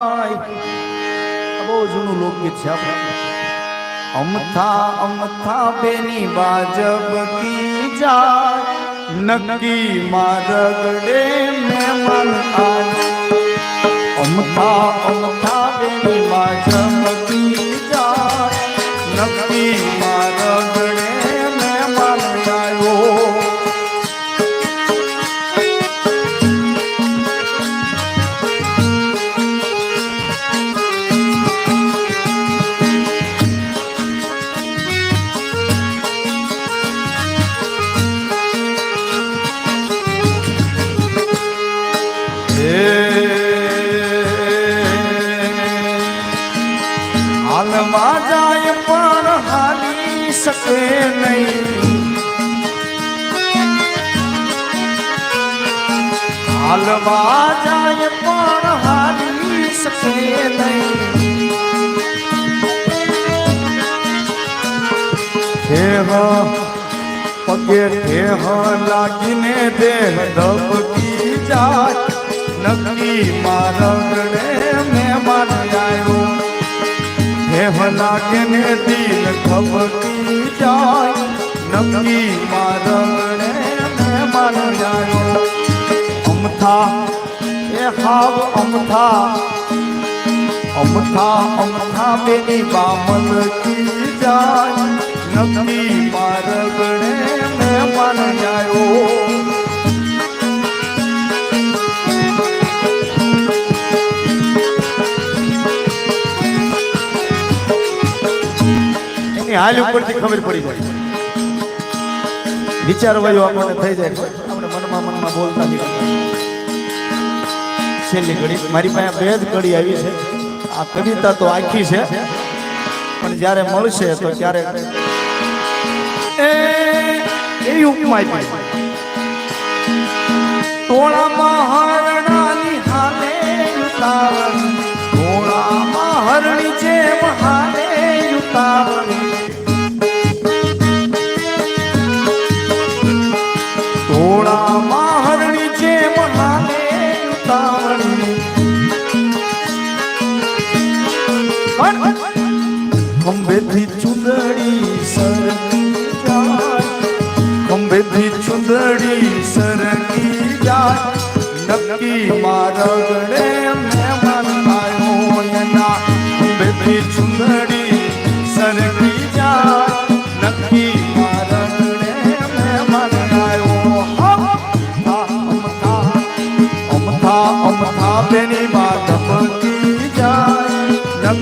બહુ જૂનું લોકગીત છે અમથા અમથા બેની બાજબ કી જા નક્કી મારગડે મહેમાન આ અમથા અમથા બેની બાજબ હાલમાં જાય પણ હાલી શકે નહીં. હાલમાં જાય પણ હાલી શકે નહીં. હેહ પગે દેહ લાગીને દેહ દબકી જાય. નક્કી મારગડે લાગે ને દિલ ખબકી જાય. નક્કી મારગડે મહેમાન જાય અમથા, એ હાવ અમથા. અમથા અમથા બેની બામલ કી જાય. નક્કી મારગડે એની હાલ ઉપરથી ખબર પડી જાય વિચાર વયો આપણને થઈ જાય. આપણે મનમાં મનમાં બોલતા નીકળતા. છેલ્લી ઘડી, મારી પાસે બે જ કડી આવી છે. આ કવિતા તો આખી છે. પણ જ્યારે મળશે તો ત્યારે એવી ઉપમા આપી ટોળામાં હરણાની હાલે ઉતાવળ ટોળામાં હરણી જેમ હાલે ખંભેથી ચુંદડી સરકી ખંભેથી ચુંદડી સરકી જાય. નક્કી મારગડે ખંભેથી ચુંદડી બેની માથમ